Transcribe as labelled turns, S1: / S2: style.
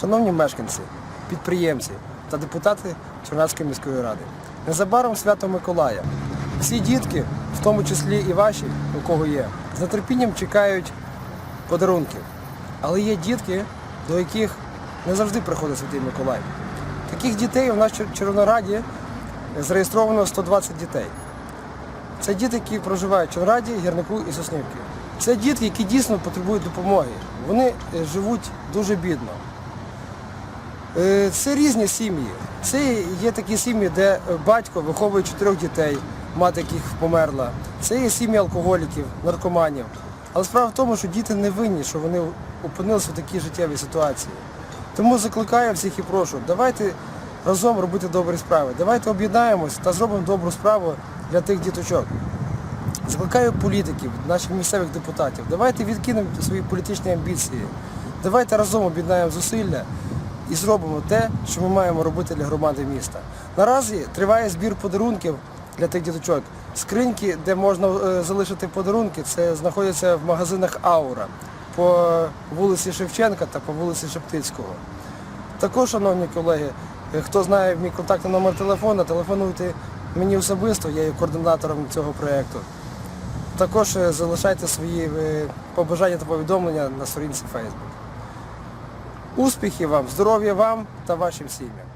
S1: Шановні мешканці, підприємці та депутати Чернівської міської ради. Незабаром свято Миколая. Всі дітки, в тому числі і ваші, у кого є, з нетерпінням чекають подарунків. Але є дітки, до яких не завжди приходить Святий Миколай. Таких дітей у нас в Червонограді зареєстровано 120 дітей. Це діти, які проживають в Червонограді, Гірнику і Соснівці. Це дітки, які дійсно потребують допомоги. Вони е, живуть дуже бідно. Е, Це різні сім'ї. Це є такі сім'ї, де батько виховує чотирьох дітей, мати яких померла. Це є сім'ї алкоголіків, наркоманів. Але справа в тому, що діти не винні, що вони опинилися в такій життєвій ситуації. Тому закликаю всіх і прошу, давайте разом робити добрі справи. Давайте об'єднаємось та зробимо добру справу для тих діточок. Закликаю політиків, наших місцевих депутатів. Давайте відкинемо свої політичні амбіції. Давайте разом об'єднаємо зусилля і зробимо те, що ми маємо робити для громади міста. Наразі триває збір подарунків для тих діточок. Скриньки, де можна е, залишити подарунки, це знаходяться в магазинах Аура по вулиці Шевченка та по вулиці Шептицького. Також, шановні колеги, е, хто знає мій контактний номер телефону, телефонуйте мені особисто, я є координатором цього проєкту. Також е, залишайте свої побажання та повідомлення на сторінці Facebook. Успіхів вам, здоров'я вам та вашим сім'ям.